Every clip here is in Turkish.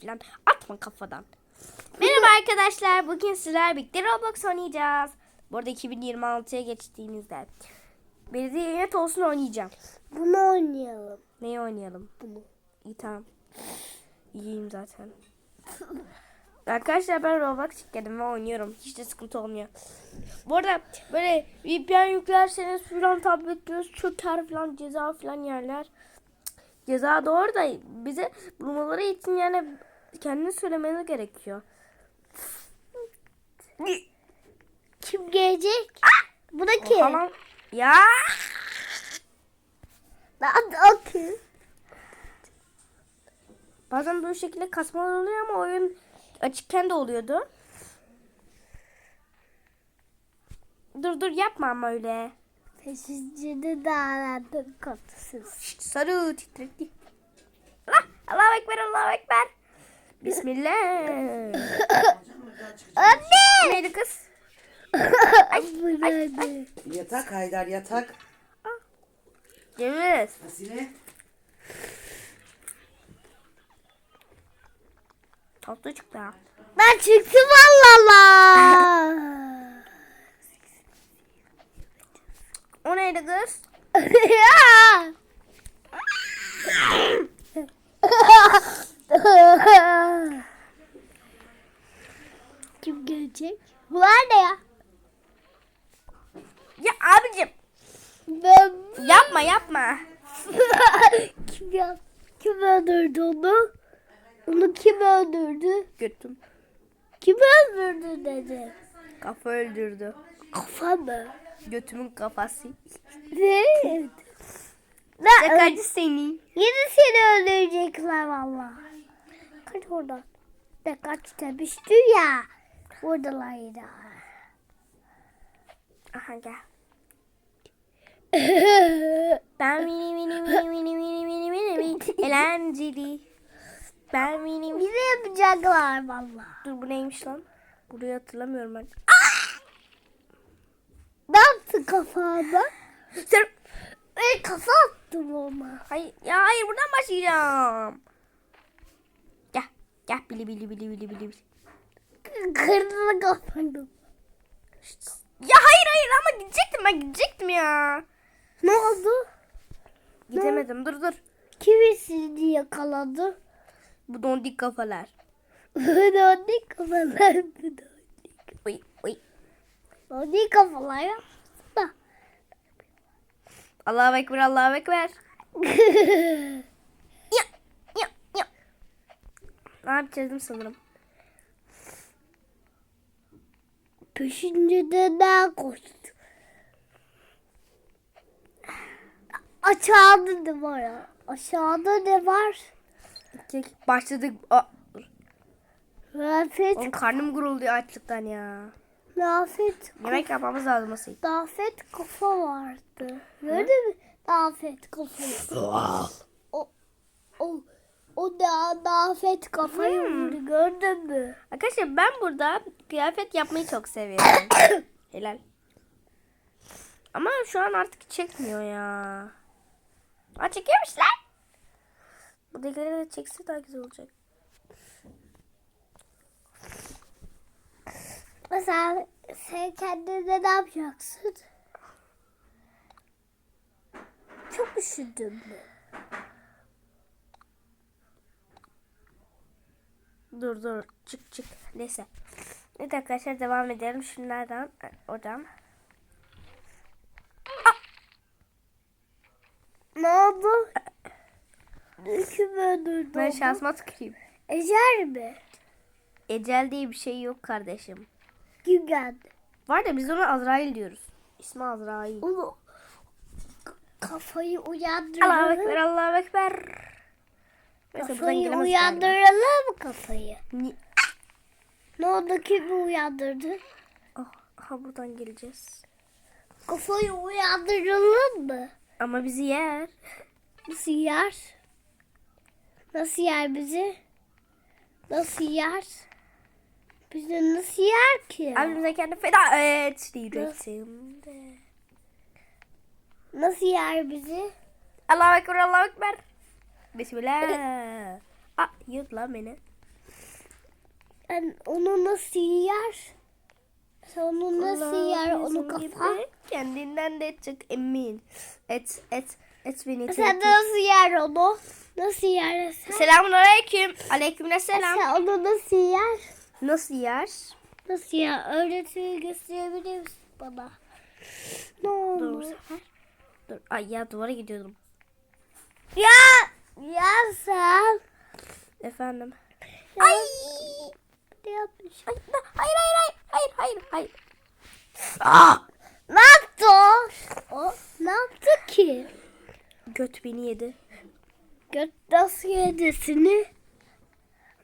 falan atma kafadan. Merhaba arkadaşlar. Bugün sizler birlikte Roblox oynayacağız. Bu arada 2026'ya geçtiğimizde. Belediye olsun oynayacağım. Bunu oynayalım. Neyi oynayalım? Bunu. İyi tamam. İyiyim zaten. Arkadaşlar ben Roblox yükledim ve oynuyorum. Hiç de sıkıntı olmuyor. Bu arada böyle VPN yüklerseniz falan tabletiniz çöker falan ceza falan yerler. Ceza doğru da bize bulmaları için yani kendini söylemeniz gerekiyor. Kim gelecek? Bu da kim? falan. Ya Lan o kim? bazen böyle şekilde kasmalar oluyor ama oyun açıkken de oluyordu. Dur dur yapma ama öyle. Peşincini dağlandın. Şşt, sarı titrekli. Allah, Allahu Ekber, Allahu Ekber. Bismillah. Anne! Neydi kız? Bu nerede? Yatak Haydar yatak. Ceviz. Hasine. Tatlı çıktı ha. Ben çıktım Allah O neydi kız? Kim gelecek? Bunlar ne ya? Ya abicim Ben... yapma yapma. kim ya? Kim öldürdü onu? Onu kim öldürdü? Götüm. Kim öldürdü dedi. Kafa öldürdü. Kafa mı? Götümün kafası. Ne? Ne? Şakacı seni. Yine seni öldürecekler valla. Kaç oradan. Ne kaç demişti ya. Buradalar yine. Aha gel. Ben mini mini mini mini mini mini mini mini eğlenceli. Ben mini. Bize yapacaklar valla. Dur bu neymiş lan? Burayı hatırlamıyorum ben. Ne yaptın kafama? Sen... Ben kafa attım ona. Hayır, ya hayır buradan başlayacağım. Gel. Gel bili bili bili bili bili. bili. Kırdı kafanı. Ya hayır hayır ama gidecektim ben gidecektim ya. Ne oldu? Gidemedim dur dur. Kimi sizi yakaladı? Bu dondik kafalar. Döndük kafalar. Döndük. Uy uy. Döndük kafalar ya. Da. Allahu Ekber Allahu Ekber. Ya ya ya. Ne yapacağız sanırım. Peşinde de ne koştu? Aşağıda ne var ya? Aşağıda ne var? Başladık. Aa. Rafet, Oğlum karnım gurulduyor açlıktan ya. Rafet, Yemek yapmamız lazım asıl. Rafet kafa vardı. Gördün mü? Rafet kafa. o, o, o da Rafet kafayı vurdu. Gördün mü? Arkadaşlar ben burada kıyafet yapmayı çok seviyorum. Helal. Ama şu an artık çekmiyor ya. Aa çekiyormuş lan. Bu delikleri de çekse daha güzel olacak. Mesela sen kendine ne yapacaksın? Çok üşüdüm Dur dur çık çık. Neyse. Evet arkadaşlar devam edelim. Şunlardan oradan. Ne oldu? Kim öldürdü Ben şansıma tüküreyim. Ecer mi? Ecel diye bir şey yok kardeşim. Kim geldi? Var da biz ona Azrail diyoruz. İsmi Azrail. Onu kafayı uyandıralım. Allahu Ekber Allahu Ekber. Neyse buradan Kafayı gelemez uyandıralım kafayı? Ni- Ne oldu kimi uyandırdı? Oh, ha buradan geleceğiz. Kafayı uyandıralım mı? Ama bizi yer. Nasıl yer? Nasıl yer bizi? Nasıl yer? Bizi nasıl yer ki? Abimize kendi feda et diyecektim de. Nasıl yer bizi? Allahu Ekber Allahu Ekber. Bismillah. Aa yut lan beni. Ben onu nasıl yer? Sen onu nasıl yer onu kafa? Kendinden de çık emin. Et et et beni. Sen nasıl yer onu? Nasıl yer sen? Selamun aleyküm. Aleyküm selam. Sen onu nasıl yer? Nasıl yer? Nasıl yer? Öğretimi gösterebilir misin bana? Ne Dur bu sefer. Dur. Ay ya duvara gidiyordum. Ya! Ya sen! Efendim. Ay! Ne yapmış? Ay, hayır hayır hayır hayır hayır hayır. Aa! Ne yaptı o? O ne yaptı ki? Göt beni yedi. Göt nasıl yedi seni?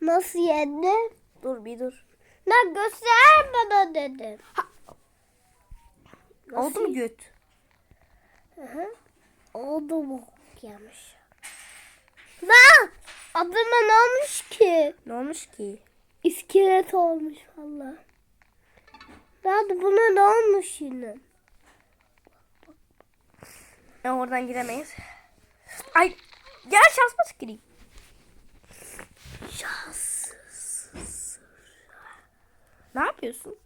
Nasıl yedi? Dur bir dur. Lan göster bana dedim. Oldu mu göt? Hı hı. Oldu mu? Yemiş. Lan! Adıma ne olmuş ki? Ne olmuş ki? İskelet olmuş valla. Lan buna ne olmuş yine? Ya oradan giremeyiz. Ay gel şansma gireyim. Şanssız. Ne yapıyorsun?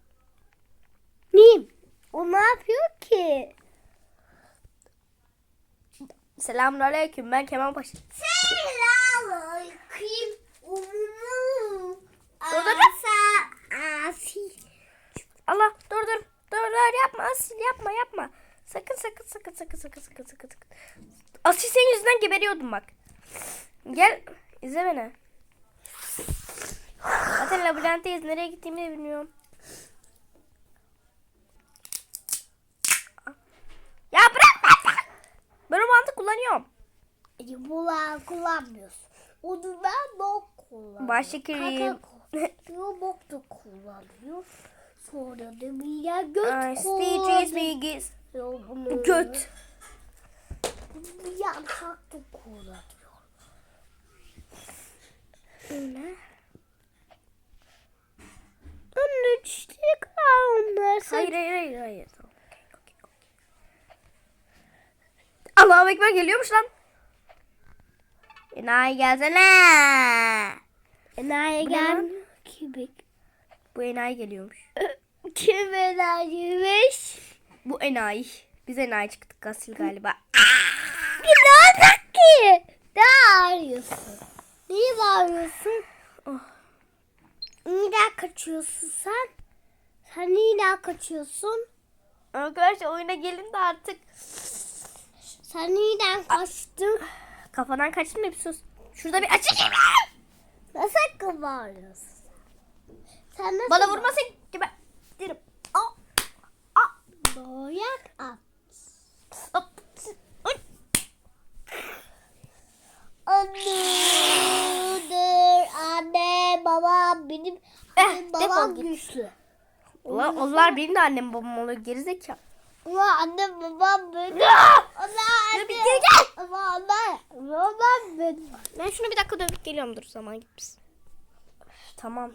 Neyim? O ne yapıyor ki? Selamun aleyküm ben Kemal Paşa. Selamünaleyküm. Dur, dur, Asi. Allah dur dur. Dur dur yapma Asil yapma yapma. Sakın sakın sakın sakın sakın sakın sakın. sakın. Asil senin yüzünden geberiyordum bak. Gel izle beni. Zaten labirentteyiz. Nereye gittiğimi de bilmiyorum. Ya bırak. Ben o mantık kullanıyorum. Bunlar kullanmıyorsun. Onu ben bok kullanıyorum. Başlıkırayım. Kaka bok da kullanıyor. Sonra da bir yer göt kullanıyor. bilgis. Göt. Bir yaprak da kullanıyor. Ne? Onun onlar. Sen Hayır hayır hayır hayır. Tamam, okey, okey, okey. Allahu Ekber geliyormuş lan. Enayi gelsene. enayi gel. Kibik. Bu enayi geliyormuş. Kim enayiymiş? Bu enayi. Biz enayi çıktık Gasil galiba. Ne olacak ki? Ne ağrıyorsun? Niye bağırıyorsun? Oh. Neden kaçıyorsun sen? Sen neden kaçıyorsun? Arkadaşlar oyuna gelin de artık. Sen neden kaçtın? Kafadan kaçtım bir sus. Şurada bir açık Nasıl bağırıyorsun? Sen nasıl Bana vurmasın gibi. Derim. Aa. Aa. Boyak at. Hop. Annedir, anne, baba, benim Eh, annem, babam güçlü. Ulan onlar benim de annem babam oluyor gerizekalı. Ama annem, babam! Ama Dur bir geri gel. ama anne, babam benim. Ben şunu bir dakika dövüp geliyorum dur zaman gitmiş. Tamam.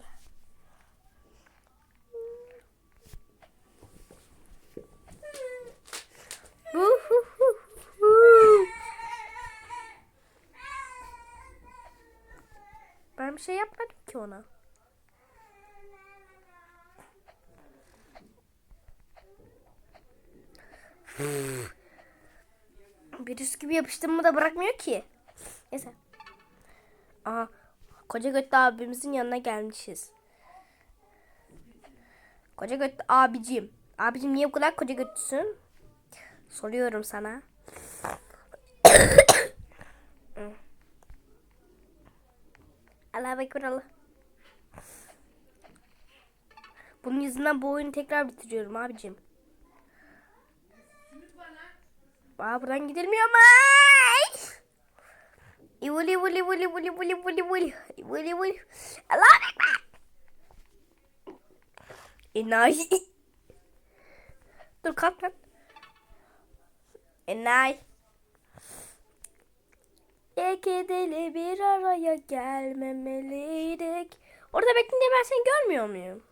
Ben bir şey yapmadım ki ona. Virüs gibi yapıştım da bırakmıyor ki. Neyse. Aha. Koca götlü abimizin yanına gelmişiz. Koca götlü abicim. Abicim niye bu kadar koca götlüsün? Soruyorum sana. Allah bekler Allah. Bunun yüzünden bu oyunu tekrar bitiriyorum abicim. Aa buradan gidilmiyor mu? Ay! İvuli vuli vuli vuli vuli vuli vuli. İvuli vuli. Allah'a ekber. Enayi. Dur kalk lan. Enayi. Ekedeli bir araya gelmemeliydik. Orada bekleyince ben seni görmüyor muyum?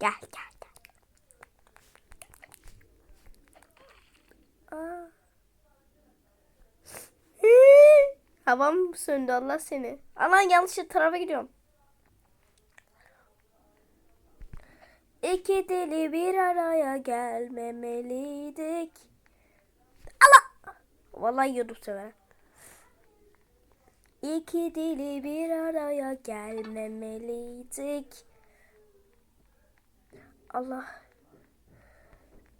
Gel gel gel. Aa. Havam söndü Allah seni. Aman yanlış tarafa gidiyorum. İki deli bir araya gelmemeliydik. Allah! Vallahi yiyordum sever. İki deli bir araya gelmemeliydik. Allah.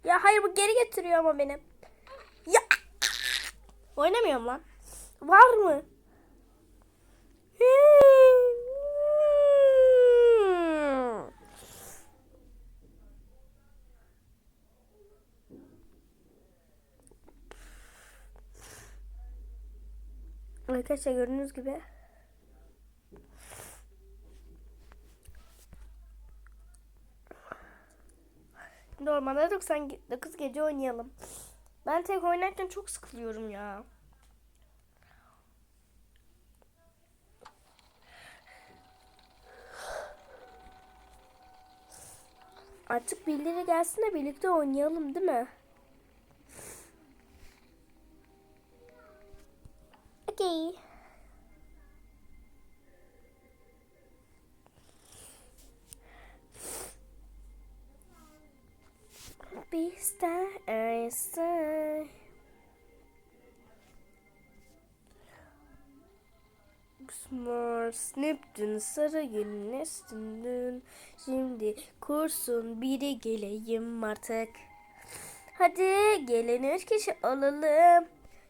Ya hayır bu geri getiriyor ama beni. Ya. Oynamıyorum lan. Var mı? Arkadaşlar gördüğünüz gibi Normalde 99 gece oynayalım. Ben tek oynarken çok sıkılıyorum ya. Artık birileri gelsin de birlikte oynayalım değil mi? Okay. Bir istersen Smart Snip'tin sarı gelin üstündün Şimdi kursun biri geleyim artık Hadi gelin üç kişi olalım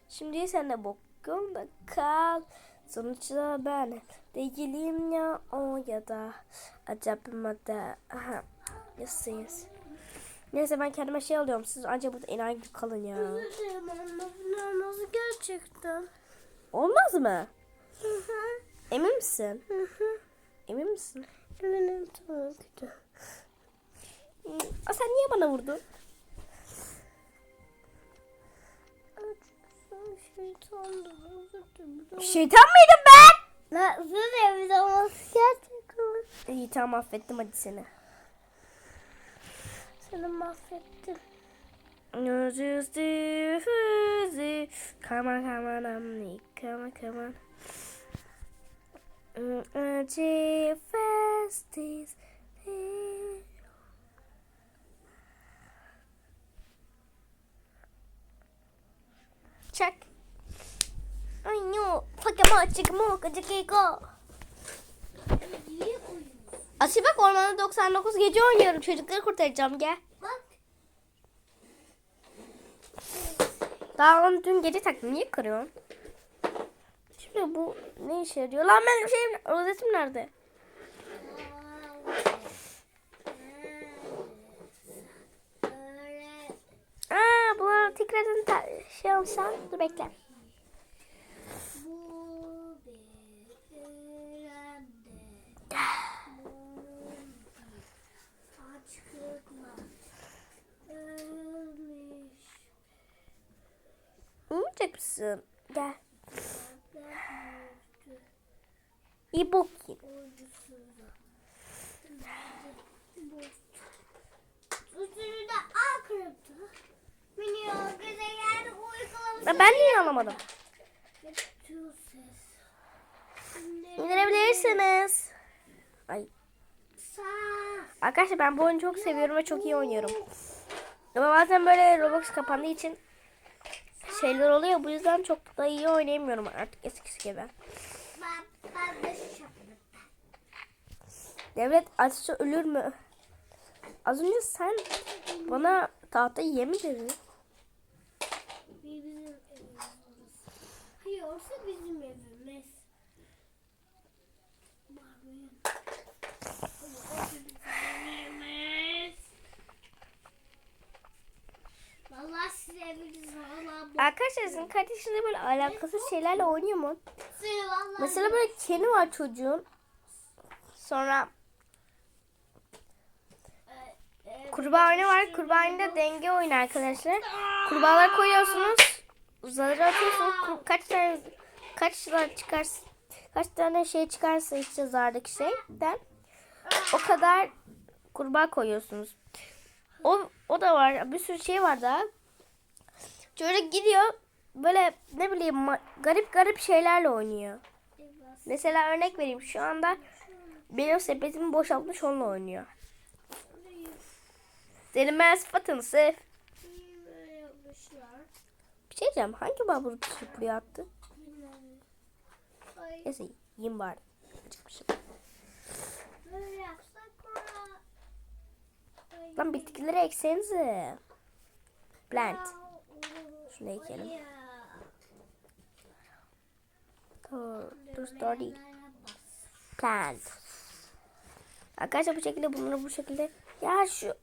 Şimdi sen de bokumda kal Sonuçta ben değilim ya o ya da Acaba da Aha Yes yes Neyse ben kendime şey alıyorum. Siz ancak burada enayi gibi kalın ya. Nasıl gerçekten? Olmaz mı? Hı hı. Emin misin? Hı hı. Emin misin? Eminim de. Hmm, Aa, sen niye bana vurdun? Özür dilerim. Şeytan mıydım ben? Nasıl evde olması gerçekten? İyi tamam affettim hadi seni. Seni mahvettim. Just easy. Come on, come Acı festis. Check. Ay no, Pokemon çıkma, çıkma. Asiye bak ormanda 99 gece oynuyorum. Çocukları kurtaracağım gel. Bak. Daha onu dün gece taktım. Niye kırıyorsun? Şimdi bu ne işe yarıyor? Lan benim şeyim, rozetim nerede? Aa, buna tekrardan ta- şey olsam. Dur bekle. Uyumayacak mısın? Gel. İyi bok. Üstünü al Ben niye anlamadım? İndirebilirsiniz. Ay. Arkadaşlar ben bu oyunu çok seviyorum ve çok iyi oynuyorum. Ama bazen böyle Roblox kapandığı için şeyler oluyor. Bu yüzden çok da iyi oynayamıyorum artık eskisi gibi. Ben, ben de şapırdım. Devlet açsa ölür mü? Az önce sen bana tahta yemi dedin. Bizim evimiz orası. Hayır orası bizim evimiz. Vallahi siz eviniz. Arkadaşlar sizin kardeşiniz böyle alakasız şeylerle oynuyor mu? Mesela böyle keni var çocuğun. Sonra Kurbağa oyunu var. Oyununda denge oyunu arkadaşlar. Kurbağalar koyuyorsunuz. Zarı atıyorsunuz. Kaç tane kaç zar çıkar kaç tane şey çıkarsa işte zardaki şeyden o kadar kurbağa koyuyorsunuz. O o da var. Bir sürü şey var daha. Çocuk gidiyor böyle ne bileyim garip garip şeylerle oynuyor. Mesela örnek vereyim şu anda benim sepetimi boşaltmış onunla oynuyor. Senin ben sıfatını sev. Bir şey diyeceğim hangi babur tutup buraya attı? Neyse yiyeyim bari. Çıkmışım. Lan bitkileri eksenize. Plant. Şunu ekelim. Dur, dur story. Plant. Arkadaşlar bu şekilde bunları bu şekilde. Ya şu.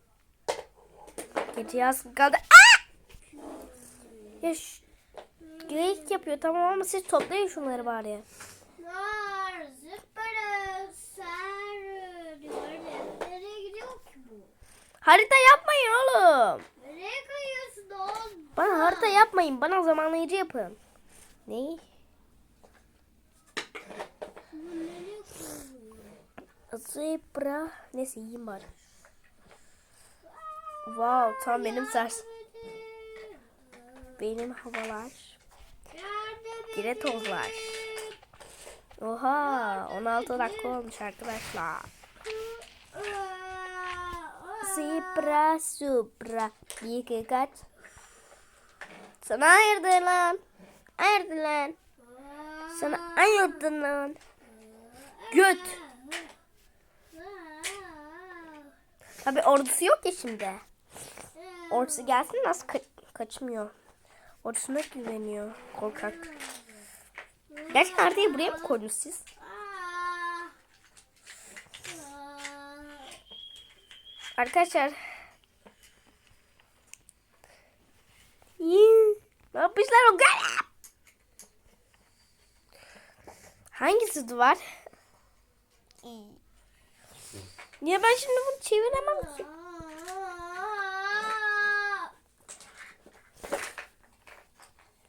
Gece yaz kaldı. Aa! Ya şu. Geyik yapıyor tamam ama siz toplayın şunları bari. Nar, zıpparı, sarı diyor. Nereye gidiyor ki bu? Harita yapmayın oğlum. Nereye kayıyorsun oğlum? Bana harita yapmayın. Bana zamanlayıcı yapın. Ne? Zebra. Neyse yiyeyim bari. Wow tam benim ters. Benim havalar. Gire tozlar. Oha 16 dakika olmuş arkadaşlar. Zebra supra. Bir kaç. Sana ayırdı lan. Ayırdı lan. Sana ayırdı lan. Göt. Tabi ordusu yok ya şimdi. Ordusu gelsin nasıl ka- kaçmıyor. Ordusuna güveniyor. Korkak. Gerçekten haritayı buraya mı koydunuz siz? Arkadaşlar. Ne yapmışlar o garip? Hangisi duvar? Niye ben şimdi bunu çeviremem ki?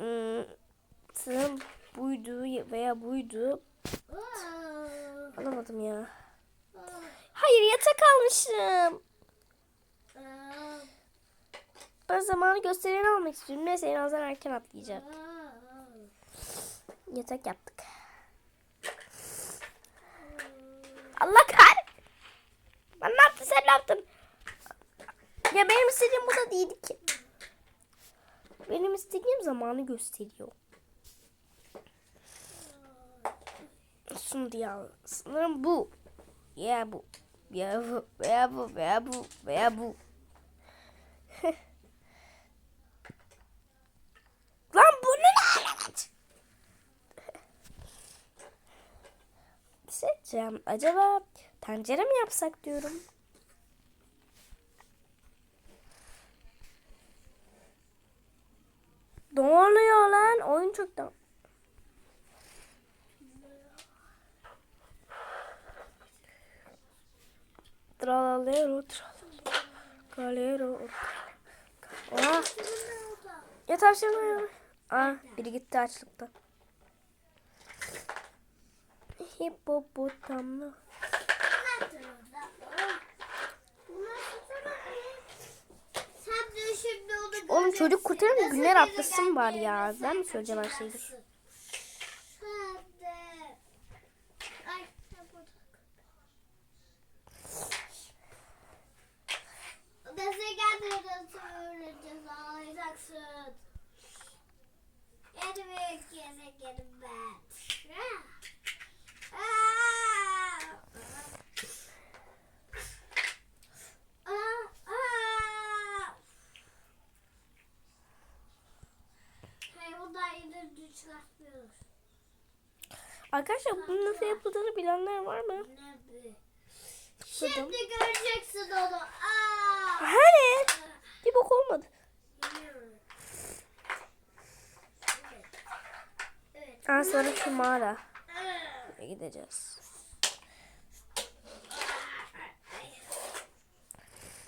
Hmm, sanırım buydu veya buydu. Alamadım ya. Hayır yatak almışım. Ben zamanı göstereni almak istiyorum. Neyse en azından erken atlayacak. Yatak yaptık. Allah kar. Ben ne yaptın sen ne yaptın? Ya benim istediğim bu da değildi ki. Benim istediğim zamanı gösteriyor. Şunu diye. Sanırım bu. Ya bu. Ya bu. Veya bu. Veya bu. Veya bu. Lan bu ne lanet? Seçeceğim. Acaba tencere mi yapsak diyorum. Ne oluyor lan? Oyun çoktan. Tralalero, tralalero, galero. Oha. Ya tavşan Aa, biri gitti açlıkta. Hipopotamlı. Sen de şimdi onu Oğlum çocuk kurtarın da Nasıl günler atlasın bari ya. Ben mi söyleyeceğim her şeyi? Sen de. Ay, sen burada. Nasıl gelmeden sonra cezalayacaksın. Yeni bir kere gelin ben. Aa! Aa! Aa! Hey, bundan yine çıkartmıyoruz. Arkadaşlar bunun nasıl yapıldığını bilenler var mı? Şimdi göreceksin onu. Aa! Hani? Bir bok olmadı. Evet. Aa sonra şu mağara. Gideceğiz.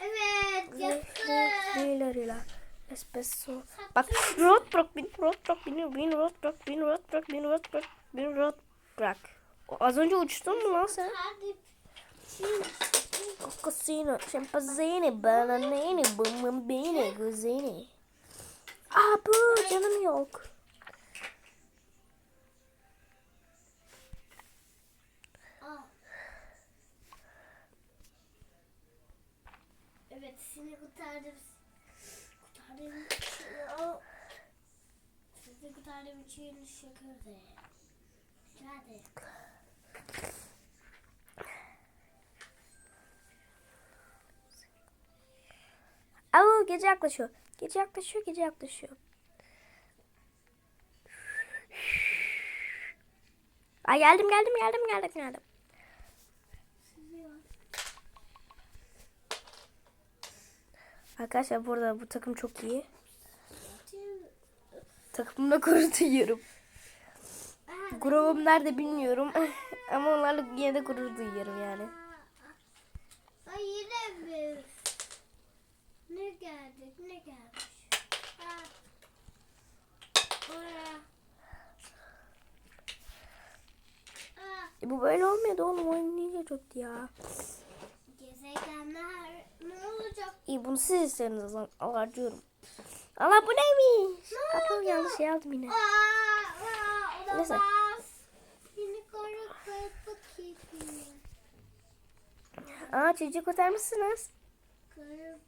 Evet, yaptım. Espresso. Bak road bırak beni road bırak beni beni road bırak beni road bırak beni road bırak. Az önce uçtun mu lan sen? Kokosino, şempazini, bananini, bımım beni, gözini. Aa bu canım yok. Evet seni kurtardım. Kurtardım. Sizi kurtardım için şükür de. Aa, gece yaklaşıyor. Gece yaklaşıyor, gece yaklaşıyor. Ay geldim, geldim, geldim, geldim, geldim. Arkadaşlar burada bu takım çok iyi. Takımda gurur duyuyorum. Grubum nerede bilmiyorum. Ama onlarla yine de gurur duyuyorum yani. Ay yine mi? Ne geldik ne gelmiş? Ha. Oraya. Ha. E bu böyle olmuyordu oğlum. Oyun iyice çöktü ya. Gezegenler ne olacak? İyi bunu siz istediniz o zaman. Al harcıyorum. Allah bu neymiş? Ne oldu? yanlış şey aldım yine. Aa, aa, Neyse. Aa çocuk kurtarmışsınız. Kara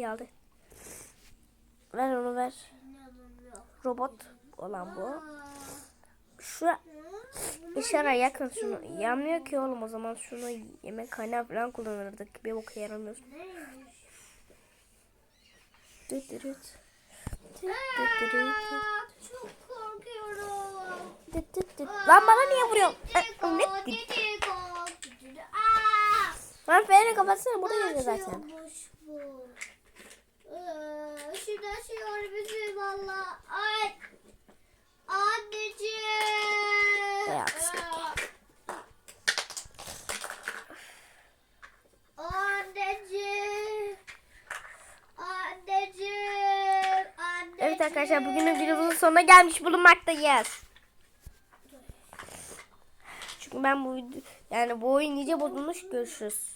kapı aldı. Ver onu ver. Robot olan bu. Şu hı? ışara yakın şunu. Yanmıyor ki oğlum o zaman şunu yemek kaynağı falan kullanırdık. Bir boka yaramıyor. Neymiş? Düt düt. Düt düt çok düt. Lan bana niye vuruyorsun? Lan freni kapatsana burada geziyor zaten. Açıyormuş bu. Ee, Şimdi açıyor bizi valla. Ay. Anneciğim. Bayağı kısık. Anneciğim. Anneciğim. Anneciğim. Evet arkadaşlar bugünün videomuzun sonuna gelmiş bulunmaktayız. Ben bu yani bu oyun iyice bozulmuş görüşürüz.